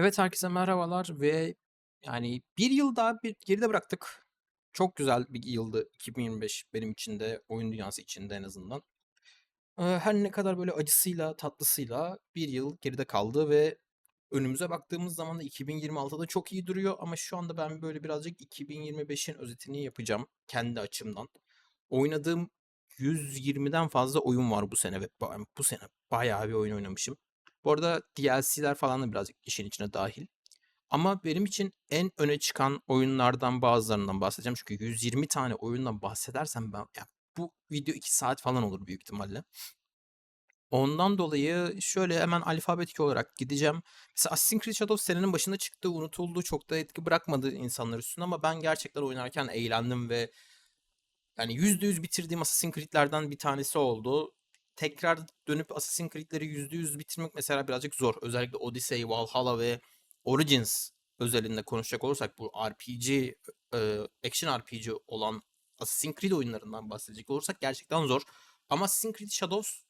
Evet, herkese merhabalar ve yani bir yıl daha bir geride bıraktık. Çok güzel bir yıldı 2025 benim için de, oyun dünyası için de en azından. Her ne kadar böyle acısıyla tatlısıyla bir yıl geride kaldı ve önümüze baktığımız zaman da 2026'da çok iyi duruyor ama şu anda ben böyle birazcık 2025'in özetini yapacağım kendi açımdan. Oynadığım 120'den fazla oyun var bu sene ve bu sene bayağı bir oyun oynamışım. Bu arada DLC'ler falan da birazcık işin içine dâhil. Ama benim için en öne çıkan oyunlardan bazılarından bahsedeceğim. Çünkü 120 tane oyundan bahsedersem ben ya bu video 2 saat falan olur büyük ihtimalle. Ondan dolayı şöyle hemen alfabetik olarak gideceğim. Mesela Assassin's Creed Shadows senenin başında çıktı, unutuldu, çok da etki bırakmadı insanlar üstünde ama ben gerçekten oynarken eğlendim ve yani %100 bitirdiğim Assassin's Creed'lerden bir tanesi oldu. Tekrar dönüp Assassin's Creed'leri %100 bitirmek mesela birazcık zor. Özellikle Odyssey, Valhalla ve Origins özelinde konuşacak olursak bu RPG, eee, action RPG olan Assassin's Creed oyunlarından bahsedecek olursak gerçekten zor. Ama Assassin's Creed Shadows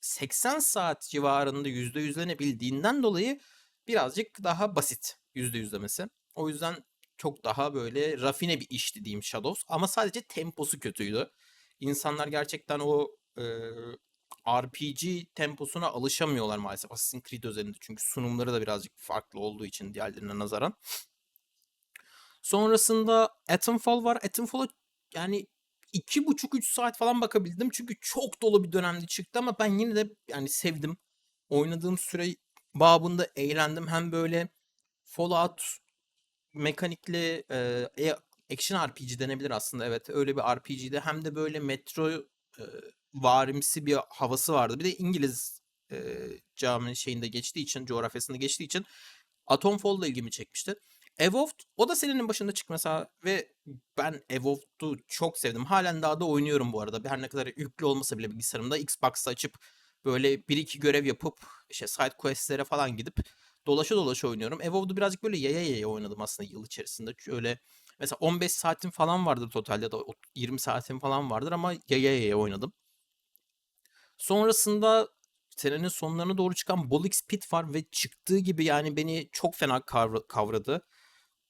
80 saat civarında %100'lenebildiğinden dolayı birazcık daha basit %100'lemesi. O yüzden çok daha böyle rafine bir işti diyeyim Shadows ama sadece temposu kötüydü. İnsanlar gerçekten o, eee, RPG temposuna alışamıyorlar maalesef Assassin's Creed özelinde. Çünkü sunumları da birazcık farklı olduğu için diğerlerine nazaran. Sonrasında Titanfall var. Titanfall'a yani 2,5-3 saat falan bakabildim. Çünkü çok dolu bir dönemde çıktı ama ben yine de yani sevdim. Oynadığım süre babında eğlendim. Hem böyle Fallout mekanikli, e action RPG denebilir aslında evet, öyle bir RPG'di. Hem de böyle metro, eee, varimsi bir havası vardı. Bir de İngiliz, eee, cami şeyinde geçtiği için, coğrafyasında geçtiği için Titanfall da ilgimi çekmişti. Evolved o da senenin başında çıktı mesela ve ben Evolved'u çok sevdim. Hâlen daha da oynuyorum bu arada. Her ne kadar yüklü olmasa bile bilgisayarımda Xbox'ta açıp böyle 1-2 görev yapıp işte side quest'lere falan gidip dolaşa dolaşa oynuyorum. Evolved'u birazcık böyle yaya yaya oynadım aslında yıl içerisinde. Şöyle mesela 15 saatim falan vardır totalde ya da ot 20 saatim falan vardır ama yaya yaya oynadım. Sonrasında senenin sonlarına doğru çıkan Bolix Pit var ve çıktığı gibi yani beni çok fena kavra kavradı.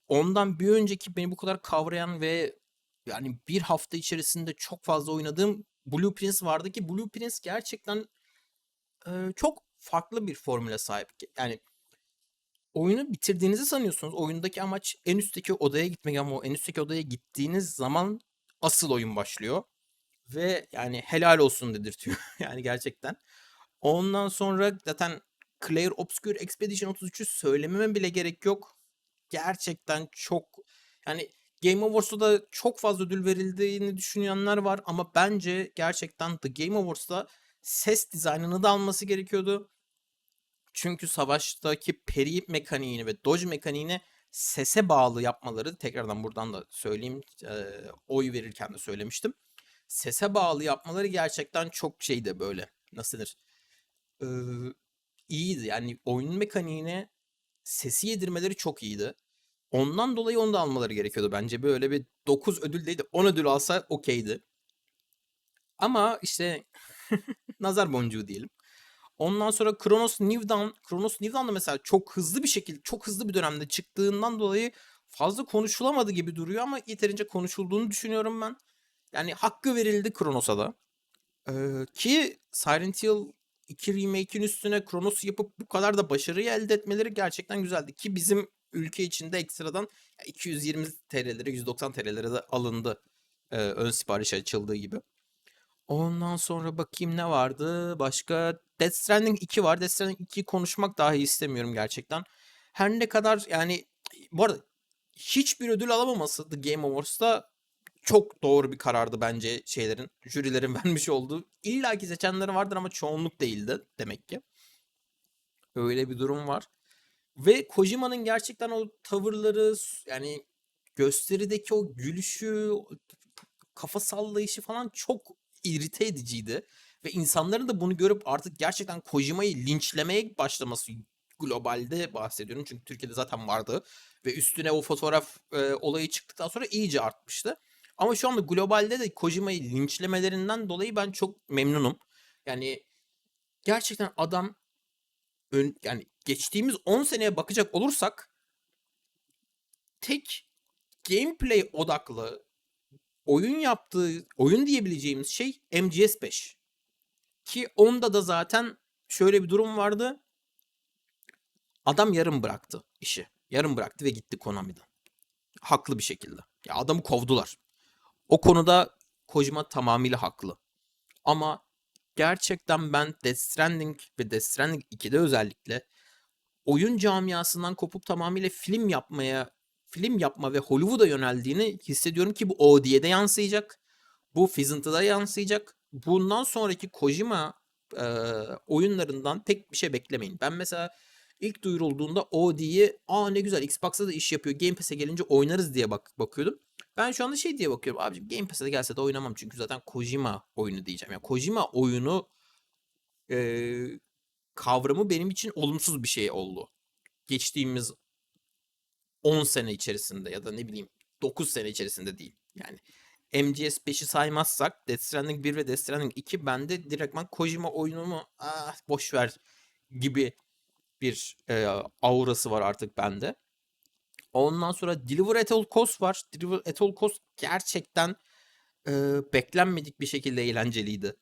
Ondan bir önceki beni bu kadar kavrayan ve yani 1 hafta içerisinde çok fazla oynadığım Blue Prince vardı ki Blue Prince gerçekten, eee, çok farklı bir formüle sahip. Yani oyunu bitirdiğinizi sanıyorsunuz. Oyundaki amaç en üstteki odaya gitmek ama o en üstteki odaya gittiğiniz zaman asıl oyun başlıyor ve yani helal olsun dedirtiyor yani gerçekten. Ondan sonra zaten Clair Obscur Expedition 33'ü söylememe bile gerek yok. Gerçekten çok yani Game Awards'ta da çok fazla ödül verildiğini düşünenler var ama bence gerçekten The Game Awards'ta ses dizaynını da alması gerekiyordu. Çünkü savaştaki parry mekaniğini ve dodge mekaniğini sese bağlı yapmaları tekrardan buradan da söyleyeyim, eee, oy verirken de söylemiştim. Sese bağlı yapmaları gerçekten çok şeydi böyle, nasıl denir, ııı, iyiydi. Yani oyun mekaniğine sesi yedirmeleri çok iyiydi. Ondan dolayı onu da almaları gerekiyordu bence. Böyle bir 9 ödül değil de 10 ödül alsa okay'di. Ama işte nazar boncuğu diyelim. Ondan sonra Chronos New Dawn, Chronos New Dawn da mesela çok hızlı bir şekilde, çok hızlı bir dönemde çıktığından dolayı fazla konuşulamadı gibi duruyor ama yeterince konuşulduğunu düşünüyorum ben. Yani hakkı verildi Chronos'a da. Eee, ki Silent Hill 2 remake'in üstüne Chronos'u yapıp bu kadar da başarıyı elde etmeleri gerçekten güzeldi ki bizim ülke içinde ekstradan ya $220'lere, $190'lere de alındı, eee, ön sipariş açıldığı gibi. Ondan sonra bakayım ne vardı başka? Death Stranding 2 var. Death Stranding 2'yi konuşmak dahi istemiyorum gerçekten. Her ne kadar yani bu arada hiçbir ödül alamaması The Game Awards'ta çok doğru bir karardı bence şeylerin, jürilerin vermiş olduğu. İllaki seçenleri vardır ama çoğunluk değildi demek ki. Öyle bir durum var. Ve Kojima'nın gerçekten o tavırları, yani gösterideki o gülüşü, kafa sallayışı falan çok irite ediciydi ve insanların da bunu görüp artık gerçekten Kojima'yı linçlemeye başlaması globalde bahsediyorum çünkü Türkiye'de zaten vardı ve üstüne o fotoğraf, eee, olayı çıktıktan sonra iyice artmıştı. Ama şu anda globalde de Kojima'yı linçlemelerinden dolayı ben çok memnunum. Yani gerçekten adam ön yani geçtiğimiz 10 seneye bakacak olursak tek gameplay odaklı oyun yaptığı, oyun diyebileceğimiz şey MGS5. Ki onda da zaten şöyle bir durum vardı. Adam yarım bıraktı işi. Yarım bıraktı ve gitti Konami'den. Haklı bir şekilde. Ya adamı kovdular. O konuda Kojima tamamıyla haklı. Ama gerçekten ben Death Stranding ve Death Stranding 2'de özellikle oyun camiasından kopup tamamıyla film yapmaya, film yapma ve Hollywood'a yöneldiğini hissediyorum ki bu OD'ye yansıyacak. Bu Fizzent'da yansıyacak. Bundan sonraki Kojima e, oyunlarından tek bir şey beklemeyin. Ben mesela ilk duyurulduğunda OD'yi aa ne güzel Xbox'ta da iş yapıyor. Game Pass'e gelince oynarız diye bak bakıyordum. Ben şu anda şey diye bakıyorum. Abicim Game Pass'e gelse de oynamam çünkü zaten Kojima oyunu diyeceğim. Yani Kojima oyunu e, kavramı benim için olumsuz bir şey oldu. Geçtiğimiz 10 sene içerisinde ya da ne bileyim 9 sene içerisinde değil. Yani MGS 5'i saymazsak Death Stranding 1 ve Death Stranding 2 bende direktman Kojima oyunu mu ah, boş ver gibi bir e, aurası var artık bende. Ondan sonra Deliver at All Cost var. Deliver at All Cost gerçekten e, beklenmedik bir şekilde eğlenceliydi.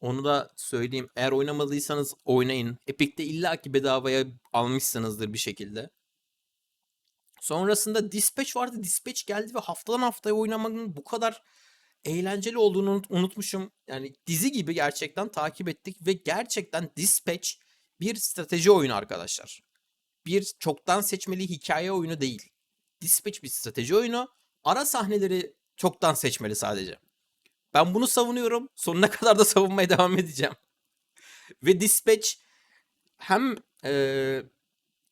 Onu da söyleyeyim. Eğer oynamadıysanız oynayın. Epic'te illaki bedavaya almışsınızdır bir şekilde. Sonrasında Dispatch vardı. Dispatch geldi ve haftadan haftaya oynamanın bu kadar eğlenceli olduğunu unut- unutmuşum. Yani dizi gibi gerçekten takip ettik ve gerçekten Dispatch bir strateji oyunu arkadaşlar. Bir çoktan seçmeli hikaye oyunu değil. Dispatch bir strateji oyunu. Ara sahneleri çoktan seçmeli sadece. Ben bunu savunuyorum. Sonuna kadar da savunmaya devam edeceğim. Ve Dispatch hem eee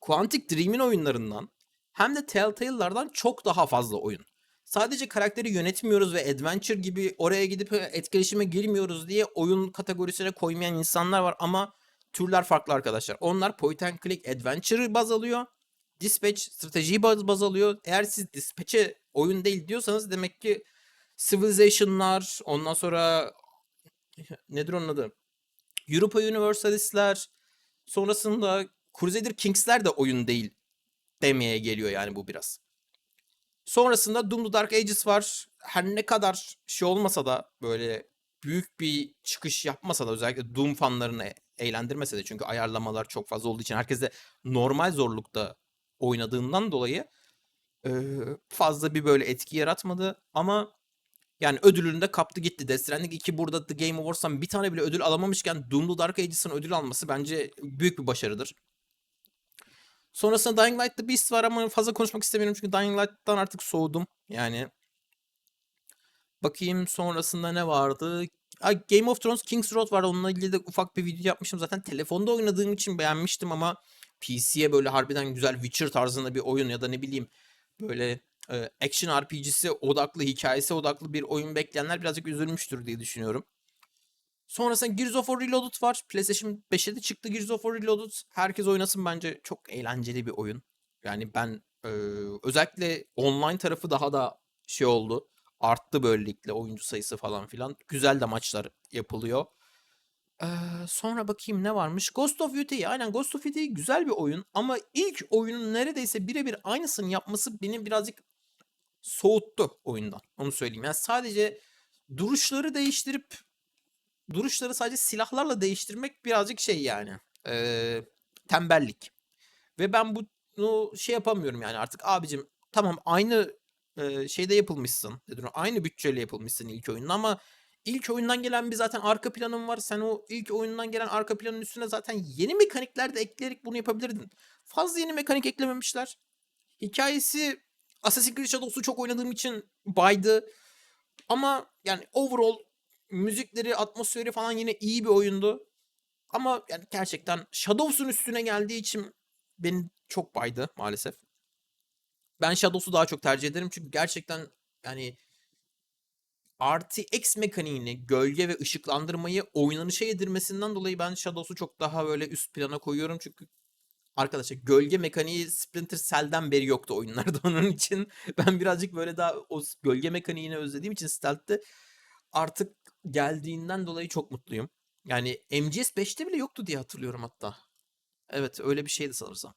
Quantic Dream'in oyunlarından hem de Telltale'lardan çok daha fazla oyun. Sadece karakteri yönetmiyoruz ve adventure gibi oraya gidip etkileşime girmiyoruz diye oyun kategorisine koymayan insanlar var ama türler farklı arkadaşlar. Onlar point and click adventure'ı baz alıyor. Dispatch stratejiyi baz, baz alıyor. Eğer siz Dispatch'e oyun değil diyorsanız demek ki Civilization'lar, ondan sonra nedir onun adı? Europa Universalist'ler, sonrasında Crusader Kings'ler de oyun değil demeye geliyor yani bu biraz. Sonrasında Doom the Dark Ages var. Her ne kadar şey olmasa da böyle büyük bir çıkış yapmasa da özellikle Doom fanlarını eğlendirmese de çünkü ayarlamalar çok fazla olduğu için herkes de normal zorlukta oynadığından dolayı e, fazla bir böyle etki yaratmadı ama yani ödülünü de kaptı gitti. Death Stranding 2 burada The Game Awards'tan bir tane bile ödül alamamışken Doom the Dark Ages'ın ödül alması bence büyük bir başarıdır. Sonrasında Dying Light The Beast var ama fazla konuşmak istemiyorum çünkü Dying Light'tan artık soğudum. Yani bakayım sonrasında ne vardı? Game of Thrones King's Road var. Onunla ilgili de ufak bir video yapmıştım. Zaten telefonda oynadığım için beğenmiştim ama PC'ye böyle harbiden güzel Witcher tarzında bir oyun ya da ne bileyim böyle e, action RPG'si odaklı, hikayesi odaklı bir oyun bekleyenler birazcık üzülmüştür diye düşünüyorum. Sonrasında Gears of War Reloaded var. PlayStation 5'e de çıktı Gears of War Reloaded. Herkes oynasın bence. Çok eğlenceli bir oyun. Yani ben e, özellikle online tarafı daha da şey oldu. Arttı böylelikle oyuncu sayısı falan filan. Güzel de maçlar yapılıyor. Ee, sonra bakayım ne varmış. Ghost of Yutei. Aynen Ghost of Yutei güzel bir oyun. Ama ilk oyunun neredeyse birebir aynısını yapması beni birazcık soğuttu oyundan. Onu söyleyeyim. Yani sadece duruşları değiştirip duruşları sadece silahlarla değiştirmek birazcık şey yani. Ee, tembellik. Ve ben bunu şey yapamıyorum yani artık abicim tamam aynı şeyde yapılmışsın. Aynı bütçeyle yapılmışsın ilk oyunun ama ilk oyundan gelen bir zaten arka planın var. Sen o ilk oyundan gelen arka planın üstüne zaten yeni mekanikler de ekleyerek bunu yapabilirdin. Fazla yeni mekanik eklememişler. Hikayesi Assassin's Creed Shadows'u çok oynadığım için baydı. Ama yani overall müzikleri, atmosferi falan yine iyi bir oyundu. Ama yani gerçekten Shadows'un üstüne geldiği için beni çok baydı maalesef. Ben Shadows'u daha çok tercih ederim çünkü gerçekten yani RTX mekaniğini, gölge ve ışıklandırmayı oynanışa yedirmesinden dolayı ben Shadows'u çok daha böyle üst plana koyuyorum çünkü arkadaşlar gölge mekaniği Splinter Cell'den beri yoktu oyunlarda onun için ben birazcık böyle daha o gölge mekaniğini özlediğim için Stealth'te artık geldiğinden dolayı çok mutluyum. Yani MGS 5'te bile yoktu diye hatırlıyorum hatta. Evet öyle bir şeydi sanırsam.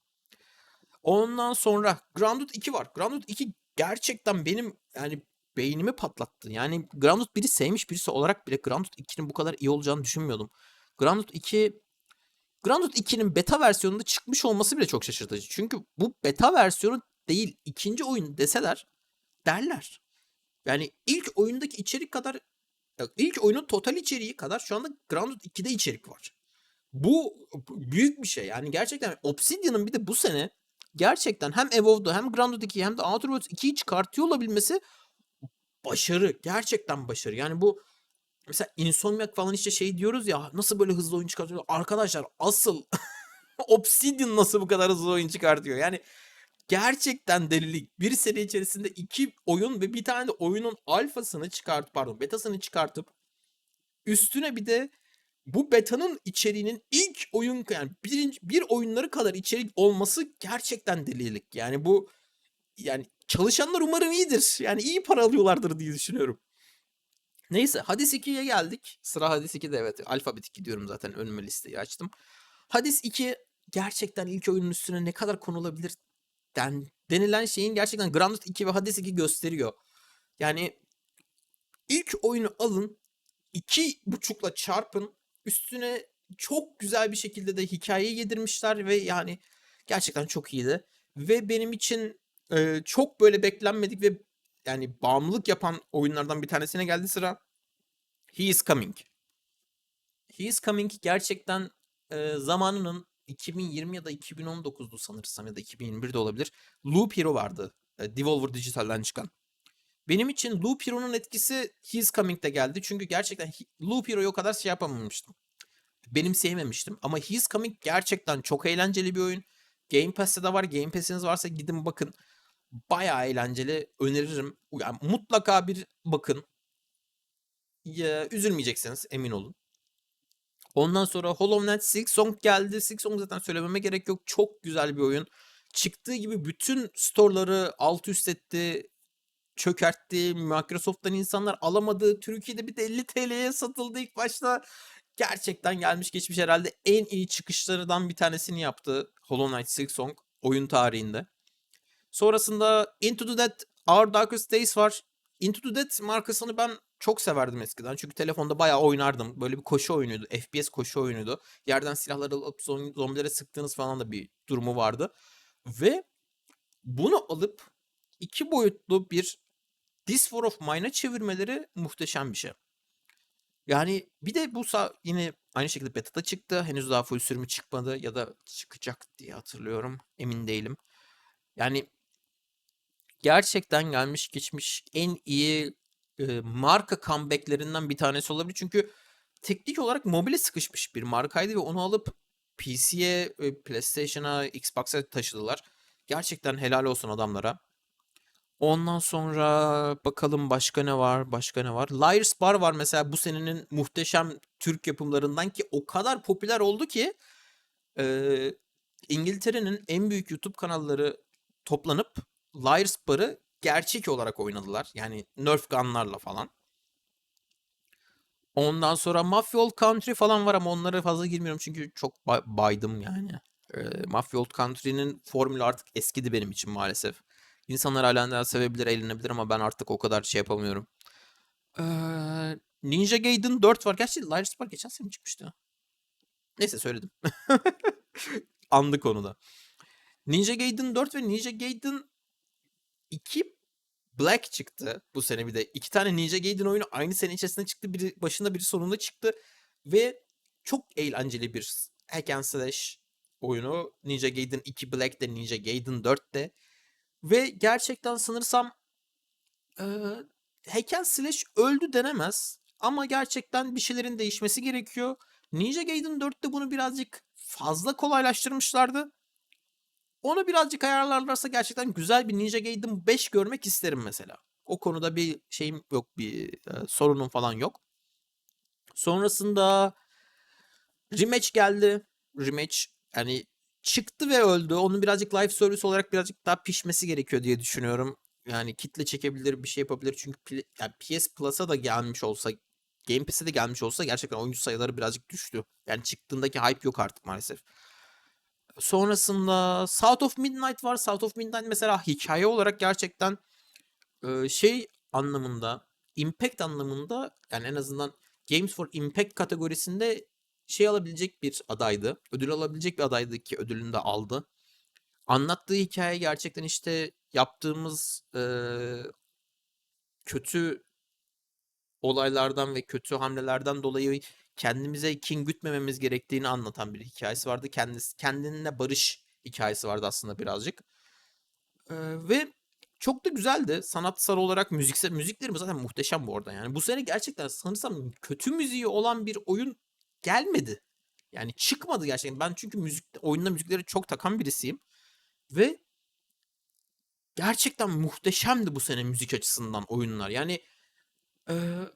Ondan sonra Grounded 2 var. Grounded 2 gerçekten benim yani beynimi patlattı. Yani Grounded 1'i sevmiş birisi olarak bile Grounded 2'nin bu kadar iyi olacağını düşünmüyordum. Grounded 2 Grounded 2'nin beta versiyonunda çıkmış olması bile çok şaşırtıcı. Çünkü bu beta versiyonu değil ikinci oyun deseler derler. Yani ilk oyundaki içerik kadar ilk oyunun total içeriği kadar şu anda Grounded 2'de içerik var. Bu büyük bir şey. Yani gerçekten Obsidian'ın bir de bu sene gerçekten hem Evolved'u hem Grounded 2'yi hem de Outer Worlds 2'yi çıkartıyor olabilmesi başarı. Gerçekten başarı. Yani bu mesela Insomniac falan işte şey diyoruz ya nasıl böyle hızlı oyun çıkartıyor? Arkadaşlar asıl Obsidian nasıl bu kadar hızlı oyun çıkartıyor? Yani gerçekten delilik. Bir sene içerisinde iki oyun ve bir tane de oyunun alfasını çıkart pardon betasını çıkartıp üstüne bir de bu betanın içeriğinin ilk oyun yani birinci, bir oyunları kadar içerik olması gerçekten delilik. Yani bu yani çalışanlar umarım iyidir. Yani iyi para alıyorlardır diye düşünüyorum. Neyse Hades 2'ye geldik. Sıra Hades 2'de evet. Alfabet 2 diyorum zaten önüme listeyi açtım. Hades 2 gerçekten ilk oyunun üstüne ne kadar konulabilir den, denilen şeyin gerçekten Grounded 2 ve Hades 2 gösteriyor. Yani ilk oyunu alın iki buçukla çarpın üstüne çok güzel bir şekilde de hikaye yedirmişler ve yani gerçekten çok iyiydi. Ve benim için e, çok böyle beklenmedik ve yani bağımlılık yapan oyunlardan bir tanesine geldi sıra. He is Coming. He is Coming gerçekten e, zamanının 2020 ya da 2019'du sanırsam ya da 2021'de olabilir. Loop Hero vardı. E, Devolver Digital'den çıkan. Benim için Loop Hero'nun etkisi He's Coming'de geldi. Çünkü gerçekten Loop Hero'yu o kadar şey yapamamıştım. Benim sevmemiştim. Ama He's Coming gerçekten çok eğlenceli bir oyun. Game Pass'te de var. Game Pass'iniz varsa gidin bakın. Bayağı eğlenceli. Öneririm. Yani mutlaka bir bakın. Ya, üzülmeyeceksiniz emin olun. Ondan sonra Hollow Knight Silk Song geldi. Silk Song zaten söylememe gerek yok. Çok güzel bir oyun. Çıktığı gibi bütün storeları alt üst etti çökertti. Microsoft'tan insanlar alamadı. Türkiye'de bir de 50 TL'ye satıldı ilk başta. Gerçekten gelmiş geçmiş herhalde en iyi çıkışlarından bir tanesini yaptı Hollow Knight Silk Song oyun tarihinde. Sonrasında Into the Dead Our Darkest Days var. Into the Dead markasını ben çok severdim eskiden. Çünkü telefonda bayağı oynardım. Böyle bir koşu oyunuydu. FPS koşu oyunuydu. Yerden silahları alıp zombilere sıktığınız falan da bir durumu vardı. Ve bunu alıp iki boyutlu bir This War of Mine'a çevirmeleri muhteşem bir şey. Yani bir de bu yine aynı şekilde beta'da çıktı. Henüz daha full sürümü çıkmadı ya da çıkacak diye hatırlıyorum. Emin değilim. Yani gerçekten gelmiş geçmiş en iyi e, marka comeback'lerinden bir tanesi olabilir. Çünkü teknik olarak mobile sıkışmış bir markaydı ve onu alıp PC'ye, PlayStation'a, Xbox'a taşıdılar. Gerçekten helal olsun adamlara. Ondan sonra bakalım başka ne var? Başka ne var? Liars Bar var mesela bu senenin muhteşem Türk yapımlarından ki o kadar popüler oldu ki e, İngiltere'nin en büyük YouTube kanalları toplanıp Liars Bar'ı gerçek olarak oynadılar. Yani Nerf gunlarla falan. Ondan sonra Mafia Old Country falan var ama onlara fazla girmiyorum çünkü çok baydım yani. E, Mafia Old Country'nin formülü artık eskidi benim için maalesef. İnsanlar halen sevebilir, eğlenebilir ama ben artık o kadar şey yapamıyorum. Ee, Ninja Gaiden 4 var. Gerçi Liars Spark geçen sene çıkmıştı. Neyse söyledim. Andı konuda. Ninja Gaiden 4 ve Ninja Gaiden 2 Black çıktı bu sene bir de. İki tane Ninja Gaiden oyunu aynı sene içerisinde çıktı. Biri başında biri sonunda çıktı. Ve çok eğlenceli bir hack and slash oyunu. Ninja Gaiden 2 Black de Ninja Gaiden 4 de. Ve gerçekten sanırsam e, hack slash öldü denemez. Ama gerçekten bir şeylerin değişmesi gerekiyor. Ninja Gaiden 4'te bunu birazcık fazla kolaylaştırmışlardı. Onu birazcık ayarlarlarsa gerçekten güzel bir Ninja Gaiden 5 görmek isterim mesela. O konuda bir şeyim yok, bir e, sorunum falan yok. Sonrasında rematch geldi. Rematch yani çıktı ve öldü. Onun birazcık live service olarak birazcık daha pişmesi gerekiyor diye düşünüyorum. Yani kitle çekebilir, bir şey yapabilir. Çünkü yani PS Plus'a da gelmiş olsa, Game Pass'e de gelmiş olsa gerçekten oyuncu sayıları birazcık düştü. Yani çıktığındaki hype yok artık maalesef. Sonrasında South of Midnight var. South of Midnight mesela hikaye olarak gerçekten şey anlamında, impact anlamında yani en azından Games for Impact kategorisinde şey alabilecek bir adaydı. Ödül alabilecek bir adaydı ki ödülünü de aldı. Anlattığı hikaye gerçekten işte yaptığımız e, kötü olaylardan ve kötü hamlelerden dolayı kendimize kin gütmememiz gerektiğini anlatan bir hikayesi vardı. Kendisi kendinle barış hikayesi vardı aslında birazcık. Ee, ve çok da güzeldi. Sanatsal olarak müziksel müzikleri zaten muhteşem bu arada. Yani bu sene gerçekten sanırsam kötü müziği olan bir oyun gelmedi. Yani çıkmadı gerçekten. Ben çünkü müzik oyunda müzikleri çok takan birisiyim ve gerçekten muhteşemdi bu sene müzik açısından oyunlar. Yani eee,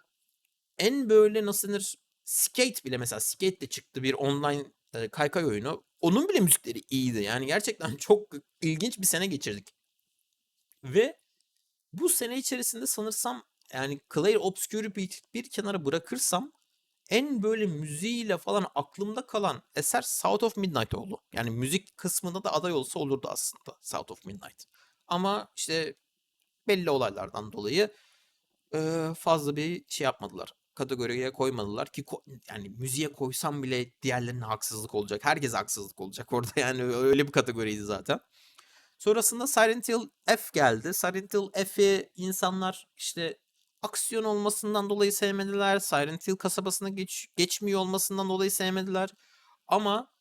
en böyle nasıl denir Skate bile mesela Skate de çıktı bir online e, kaykay oyunu. Onun bile müzikleri iyiydi. Yani gerçekten çok ilginç bir sene geçirdik. Ve bu sene içerisinde sanırsam yani Clair Obscure'ü bir, bir kenara bırakırsam en böyle müziğiyle falan aklımda kalan eser South of Midnight oldu. Yani müzik kısmında da aday olsa olurdu aslında South of Midnight. Ama işte belli olaylardan dolayı fazla bir şey yapmadılar. Kategoriye koymadılar ki yani müziğe koysam bile diğerlerine haksızlık olacak. Herkese haksızlık olacak orada yani öyle bir kategoriydi zaten. Sonrasında Silent Hill F geldi. Silent Hill F'i insanlar işte aksiyon olmasından dolayı sevmediler. Silent Hill kasabasına geç, geçmiyor olmasından dolayı sevmediler. Ama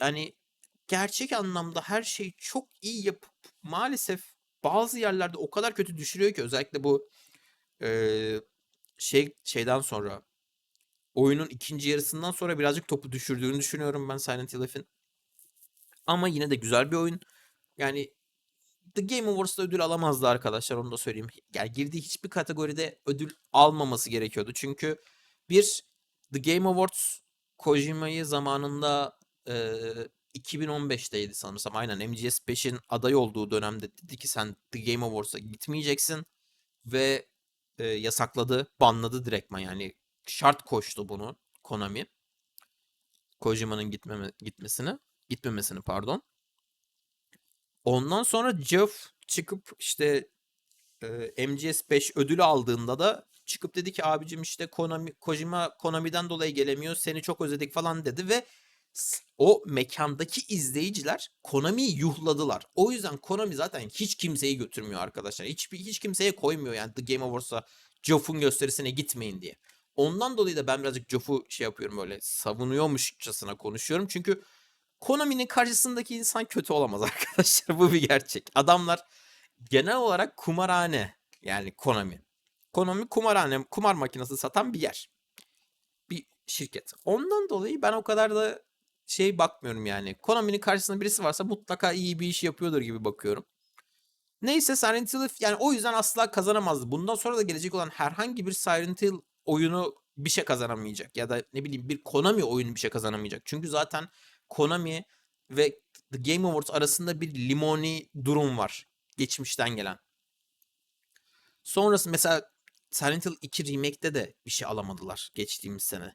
yani gerçek anlamda her şeyi çok iyi yapıp maalesef bazı yerlerde o kadar kötü düşürüyor ki özellikle bu eee, şey şeyden sonra oyunun ikinci yarısından sonra birazcık topu düşürdüğünü düşünüyorum ben Silent Hill. Ama yine de güzel bir oyun. Yani The Game Awards'da ödül alamazdı arkadaşlar onu da söyleyeyim. Yani girdiği hiçbir kategoride ödül almaması gerekiyordu. Çünkü bir The Game Awards Kojima'yı zamanında eee 2015'teydi sanırsam. Aynen MGS5'in aday olduğu dönemde dedi ki sen The Game Awards'a gitmeyeceksin ve e, yasakladı, banladı direktman yani şart koştu bunu Konami. Kojima'nın gitmeme, gitmesini, gitmemesini pardon. Ondan sonra Geoff çıkıp işte e, MGS5 ödülü aldığında da çıkıp dedi ki abicim işte Konami, Kojima Konami'den dolayı gelemiyor seni çok özledik falan dedi ve o mekandaki izleyiciler Konami'yi yuhladılar. O yüzden Konami zaten hiç kimseyi götürmüyor arkadaşlar. Hiçbir hiç kimseye koymuyor yani The Game Awards'a Geoff'un gösterisine gitmeyin diye. Ondan dolayı da ben birazcık Geoff'u şey yapıyorum böyle savunuyormuşçasına konuşuyorum. Çünkü Konami'nin karşısındaki insan kötü olamaz arkadaşlar. Bu bir gerçek. Adamlar genel olarak kumarhane yani Konami. Konami kumarhane, kumar makinesi satan bir yer. Bir şirket. Ondan dolayı ben o kadar da şey bakmıyorum yani. Konami'nin karşısında birisi varsa mutlaka iyi bir iş yapıyordur gibi bakıyorum. Neyse Silent Hill yani o yüzden asla kazanamazdı. Bundan sonra da gelecek olan herhangi bir Silent Hill oyunu bir şey kazanamayacak. Ya da ne bileyim bir Konami oyunu bir şey kazanamayacak. Çünkü zaten Konami ve The Game Awards arasında bir limoni durum var. Geçmişten gelen. Sonrası mesela Silent Hill 2 Remake'de de bir şey alamadılar geçtiğimiz sene.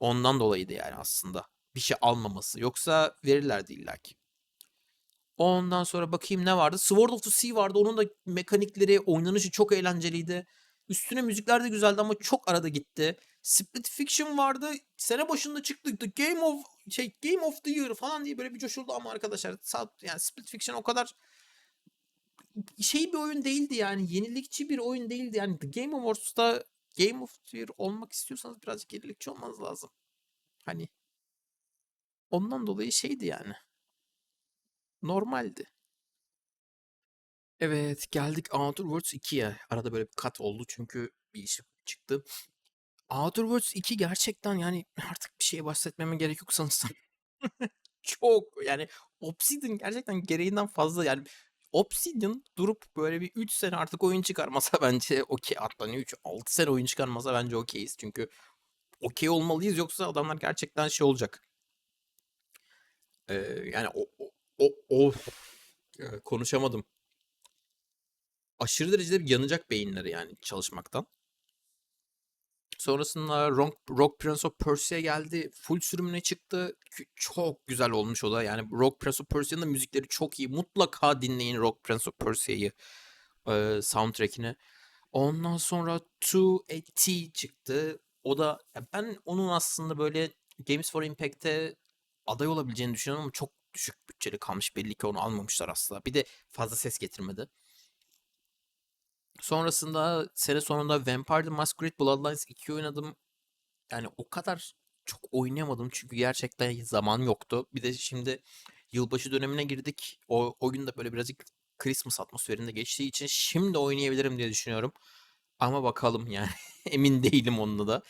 Ondan dolayıydı yani aslında. Bir şey almaması. Yoksa verirlerdi illaki. Ondan sonra bakayım ne vardı? Sword of the Sea vardı. Onun da mekanikleri, oynanışı çok eğlenceliydi. Üstüne müzikler de güzeldi ama çok arada gitti. Split Fiction vardı. Sene başında çıktı. The Game of şey Game of the Year falan diye böyle bir coşuldu ama arkadaşlar yani Split Fiction o kadar şey bir oyun değildi yani. Yenilikçi bir oyun değildi. Yani The Game Awards'ta Game of the Year olmak istiyorsanız birazcık yenilikçi olmanız lazım. Hani ondan dolayı şeydi yani. Normaldi. Evet geldik Outer Worlds 2'ye. Arada böyle bir kat oldu çünkü bir iş çıktı. Outer Worlds 2 gerçekten yani artık bir şeye bahsetmeme gerek yok sanırsam. Çok yani Obsidian gerçekten gereğinden fazla yani Obsidian durup böyle bir 3 sene artık oyun çıkarmasa bence okey ne 3 6 sene oyun çıkarmasa bence okeyiz. Çünkü okey olmalıyız yoksa adamlar gerçekten şey olacak. Ee, yani o, o, o. Ee, konuşamadım. Aşırı derecede yanacak beyinleri yani çalışmaktan. Sonrasında Rock, Rock Prince of Persia geldi. Full sürümüne çıktı. Çok güzel olmuş o da. Yani Rock Prince of Persia'nın da müzikleri çok iyi. Mutlaka dinleyin Rock Prince of Persia'yı. e, soundtrack'ini. Ondan sonra 2AT çıktı. O da ben onun aslında böyle Games for Impact'te aday olabileceğini düşünüyorum ama çok düşük bütçeli kalmış. Belli ki onu almamışlar asla. Bir de fazla ses getirmedi. Sonrasında sene sonunda Vampire the Masquerade Bloodlines 2 oynadım. Yani o kadar çok oynayamadım çünkü gerçekten zaman yoktu. Bir de şimdi yılbaşı dönemine girdik. O oyun da böyle birazcık Christmas atmosferinde geçtiği için şimdi oynayabilirim diye düşünüyorum. Ama bakalım yani emin değilim onunla da.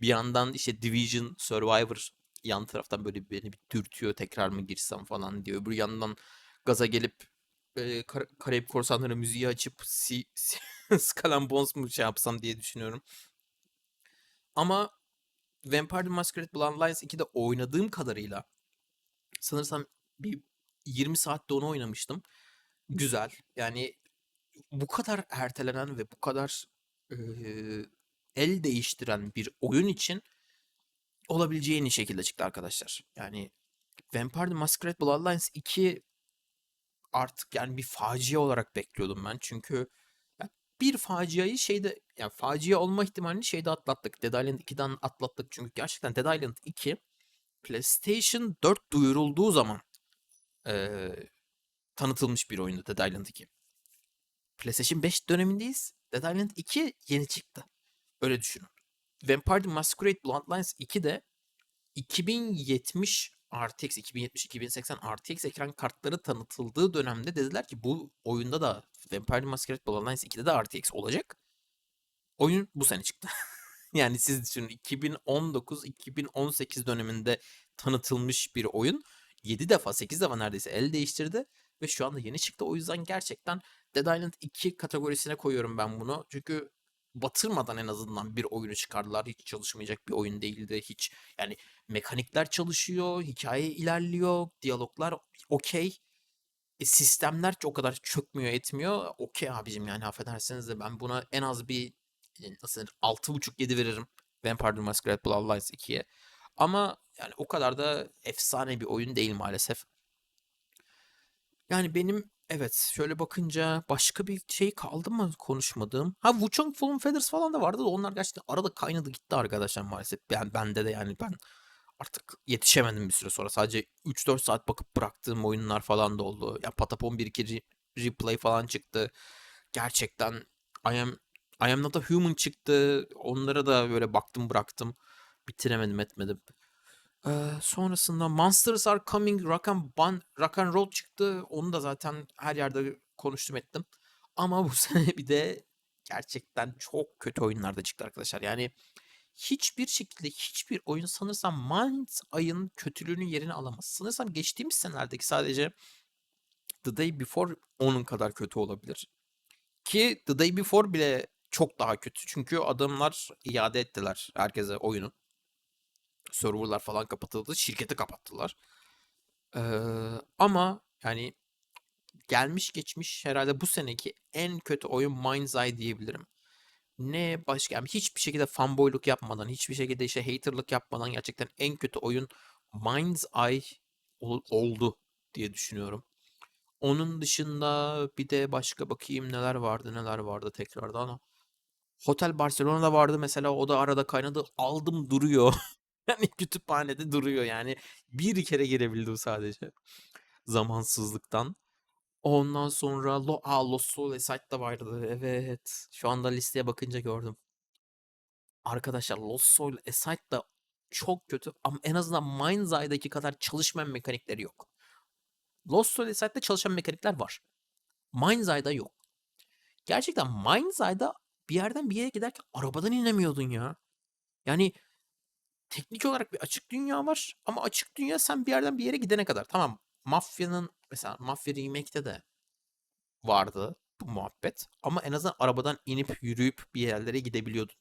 Bir yandan işte Division, Survivor yan taraftan böyle beni bir dürtüyor tekrar mı girsem falan diyor. Öbür yandan gaza gelip e, Kar- Karayip Korsanları müziği açıp si, si, Bones mu şey yapsam diye düşünüyorum. Ama Vampire the Masquerade Bloodlines 2'de oynadığım kadarıyla sanırsam bir 20 saatte onu oynamıştım. Güzel. Yani bu kadar ertelenen ve bu kadar eee, el değiştiren bir oyun için olabileceği en iyi şekilde çıktı arkadaşlar. Yani Vampire the Masquerade Bloodlines 2 artık yani bir facia olarak bekliyordum ben. Çünkü bir faciayı şeyde yani facia olma ihtimalini şeyde atlattık. Dead Island 2'den atlattık. Çünkü gerçekten Dead Island 2 PlayStation 4 duyurulduğu zaman eee, tanıtılmış bir oyundu Dead Island 2. PlayStation 5 dönemindeyiz. Dead Island 2 yeni çıktı. Öyle düşünün. Vampire the Masquerade Bloodlines 2 de 2070 RTX, 2070, 2080 RTX ekran kartları tanıtıldığı dönemde dediler ki bu oyunda da Vampire Masquerade Bloodlines 2'de de RTX olacak. Oyun bu sene çıktı. yani siz düşünün 2019-2018 döneminde tanıtılmış bir oyun 7 defa 8 defa neredeyse el değiştirdi ve şu anda yeni çıktı. O yüzden gerçekten Dead Island 2 kategorisine koyuyorum ben bunu. Çünkü batırmadan en azından bir oyunu çıkardılar. Hiç çalışmayacak bir oyun değildi. Hiç yani mekanikler çalışıyor, hikaye ilerliyor, diyaloglar okey. E, sistemler o kadar çökmüyor etmiyor. Okey abicim yani affedersiniz de ben buna en az bir e, nasıl denir 6.5-7 veririm. Vampire the Masquerade Bloodlines 2'ye. Ama yani o kadar da efsane bir oyun değil maalesef. Yani benim evet şöyle bakınca başka bir şey kaldı mı konuşmadığım? Ha Wuchang Fallen Feathers falan da vardı da onlar gerçekten arada kaynadı gitti arkadaşlar maalesef. Ben bende de yani ben artık yetişemedim bir süre sonra. Sadece 3-4 saat bakıp bıraktığım oyunlar falan da oldu. Ya Patapon 1-2 re- replay falan çıktı. Gerçekten I am I am not a human çıktı. Onlara da böyle baktım bıraktım. Bitiremedim etmedim. Sonrasında Monsters Are Coming Rock and, Bun, Rock and Roll çıktı. Onu da zaten her yerde konuştum ettim. Ama bu sene bir de gerçekten çok kötü oyunlar da çıktı arkadaşlar. Yani hiçbir şekilde hiçbir oyun sanırsam Minds ayın kötülüğünün yerini alamaz. Sanırsam geçtiğimiz senelerdeki sadece The Day Before onun kadar kötü olabilir. Ki The Day Before bile çok daha kötü. Çünkü adamlar iade ettiler herkese oyunu. Serverlar falan kapatıldı. Şirketi kapattılar. Ee, ama yani gelmiş geçmiş herhalde bu seneki en kötü oyun Mind's Eye diyebilirim. Ne başka yani hiçbir şekilde fanboyluk yapmadan, hiçbir şekilde işte haterlık yapmadan gerçekten en kötü oyun Mind's Eye ol- oldu diye düşünüyorum. Onun dışında bir de başka bakayım neler vardı neler vardı tekrardan. Hotel Barcelona'da vardı mesela o da arada kaynadı. Aldım duruyor. Yani kütüphanede duruyor yani. Bir kere girebildim sadece. Zamansızlıktan. Ondan sonra Lo Aa, Lost Soul Aside'da vardı. Evet. Şu anda listeye bakınca gördüm. Arkadaşlar Lost Soul Aside da çok kötü ama en azından Mind's Eye'daki kadar çalışmayan mekanikleri yok. Lost Soul Aside'da çalışan mekanikler var. Mind's Eye'da yok. Gerçekten Mind's Eye'da bir yerden bir yere giderken arabadan inemiyordun ya. Yani teknik olarak bir açık dünya var ama açık dünya sen bir yerden bir yere gidene kadar. Tamam Mafya'nın mesela Mafya Remake'de de vardı bu muhabbet ama en azından arabadan inip yürüyüp bir yerlere gidebiliyordun.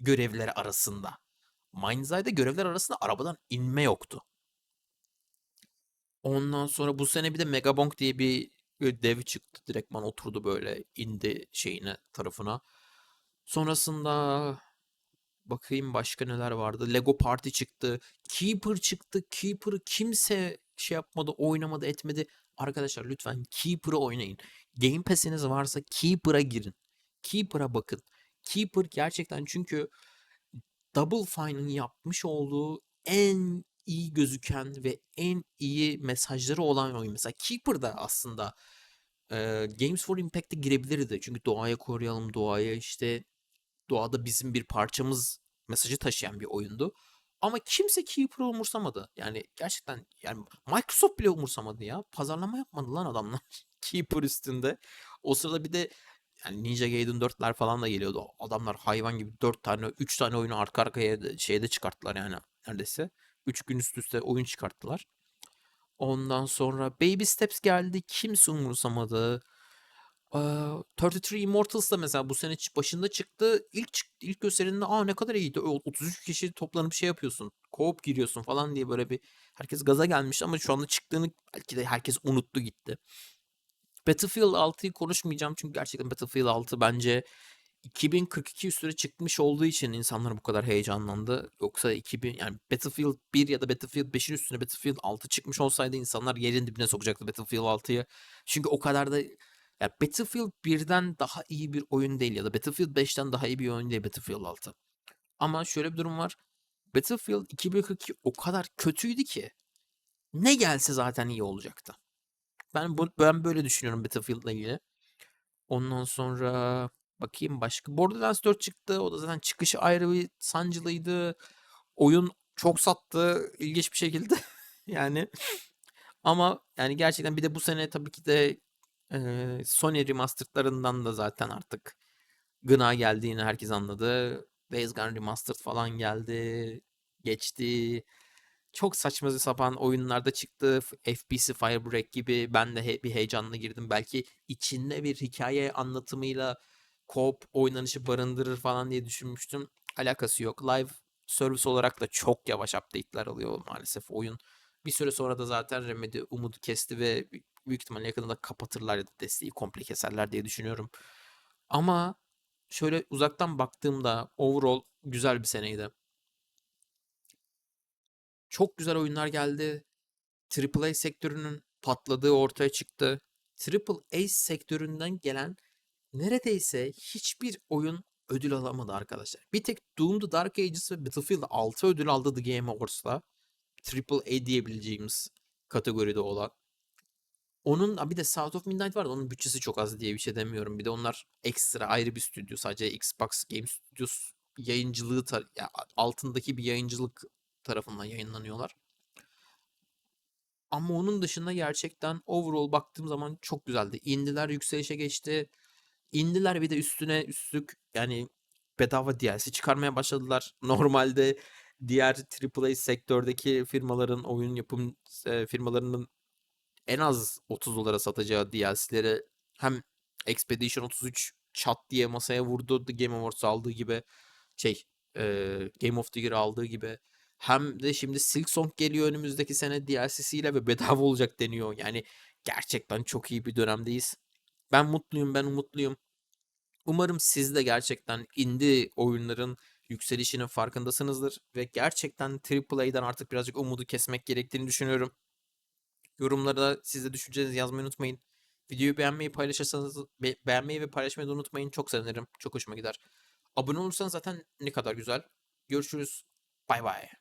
Görevler arasında. Mind's Eye'da görevler arasında arabadan inme yoktu. Ondan sonra bu sene bir de Megabonk diye bir dev çıktı. Direktman oturdu böyle indi şeyine tarafına. Sonrasında Bakayım başka neler vardı. Lego Party çıktı. Keeper çıktı. Keeper'ı kimse şey yapmadı, oynamadı, etmedi. Arkadaşlar lütfen Keeper'ı oynayın. Game Pass'iniz varsa Keeper'a girin. Keeper'a bakın. Keeper gerçekten çünkü Double Fine'ın yapmış olduğu en iyi gözüken ve en iyi mesajları olan oyun. Mesela Keeper da aslında e, Games for Impact'e girebilirdi. Çünkü doğaya koruyalım, doğaya işte doğada bizim bir parçamız mesajı taşıyan bir oyundu. Ama kimse Keeper'ı umursamadı. Yani gerçekten yani Microsoft bile umursamadı ya. Pazarlama yapmadı lan adamlar Keeper üstünde. O sırada bir de yani Ninja Gaiden 4'ler falan da geliyordu. Adamlar hayvan gibi 4 tane 3 tane oyunu arka arkaya da- şeyde çıkarttılar yani neredeyse. 3 gün üst üste oyun çıkarttılar. Ondan sonra Baby Steps geldi. Kimse umursamadı. Eee, 33 Immortals da mesela bu sene başında çıktı. İlk ilk gösterimde aa ne kadar iyiydi. O 33 kişi toplanıp şey yapıyorsun. Co-op giriyorsun falan diye böyle bir herkes gaza gelmiş ama şu anda çıktığını belki de herkes unuttu gitti. Battlefield 6'yı konuşmayacağım çünkü gerçekten Battlefield 6 bence 2042 üstüne çıkmış olduğu için insanlar bu kadar heyecanlandı. Yoksa 2000 yani Battlefield 1 ya da Battlefield 5'in üstüne Battlefield 6 çıkmış olsaydı insanlar yerin dibine sokacaktı Battlefield 6'yı. Çünkü o kadar da ya Battlefield 1'den daha iyi bir oyun değil ya da Battlefield 5'ten daha iyi bir oyun değil Battlefield 6. Ama şöyle bir durum var. Battlefield 2042 o kadar kötüydü ki ne gelse zaten iyi olacaktı. Ben bu, ben böyle düşünüyorum Battlefield'la ilgili. Ondan sonra bakayım başka. Borderlands 4 çıktı. O da zaten çıkışı ayrı bir sancılıydı. Oyun çok sattı ilginç bir şekilde. yani ama yani gerçekten bir de bu sene tabii ki de Sony remastered'larından da zaten artık gına geldiğini herkes anladı. Days Gone Remastered falan geldi. Geçti. Çok saçma sapan oyunlarda çıktı. FBC Firebreak gibi ben de he- bir heyecanla girdim. Belki içinde bir hikaye anlatımıyla co-op oynanışı barındırır falan diye düşünmüştüm. Alakası yok. Live service olarak da çok yavaş update'ler alıyor maalesef oyun. Bir süre sonra da zaten Remedy umudu kesti ve büyük ihtimalle yakında kapatırlar ya da desteği komple keserler diye düşünüyorum. Ama şöyle uzaktan baktığımda overall güzel bir seneydi. Çok güzel oyunlar geldi. AAA sektörünün patladığı ortaya çıktı. AAA sektöründen gelen neredeyse hiçbir oyun ödül alamadı arkadaşlar. Bir tek Doom The Dark Ages ve Battlefield 6 ödül aldı The Game Awards'ta. AAA diyebileceğimiz kategoride olan. Onun bir de South of Midnight vardı. Onun bütçesi çok az diye bir şey demiyorum. Bir de onlar ekstra ayrı bir stüdyo. Sadece Xbox Game Studios yayıncılığı ya altındaki bir yayıncılık tarafından yayınlanıyorlar. Ama onun dışında gerçekten overall baktığım zaman çok güzeldi. Indiler yükselişe geçti. Indiler bir de üstüne üstlük yani bedava DLC çıkarmaya başladılar. Normalde diğer AAA sektördeki firmaların oyun yapım e, firmalarının en az 30 dolara satacağı DLC'leri hem Expedition 33 çat diye masaya vurdu The Game Awards aldığı gibi şey e, Game of the Year aldığı gibi hem de şimdi Silksong geliyor önümüzdeki sene DLC'siyle ve bedava olacak deniyor. Yani gerçekten çok iyi bir dönemdeyiz. Ben mutluyum, ben umutluyum. Umarım siz de gerçekten indie oyunların yükselişinin farkındasınızdır ve gerçekten AAA'den artık birazcık umudu kesmek gerektiğini düşünüyorum. Yorumlara siz de düşüncelerinizi yazmayı unutmayın. Videoyu beğenmeyi paylaşırsanız be- beğenmeyi ve paylaşmayı da unutmayın. Çok sevinirim. Çok hoşuma gider. Abone olursanız zaten ne kadar güzel. Görüşürüz. Bay bay.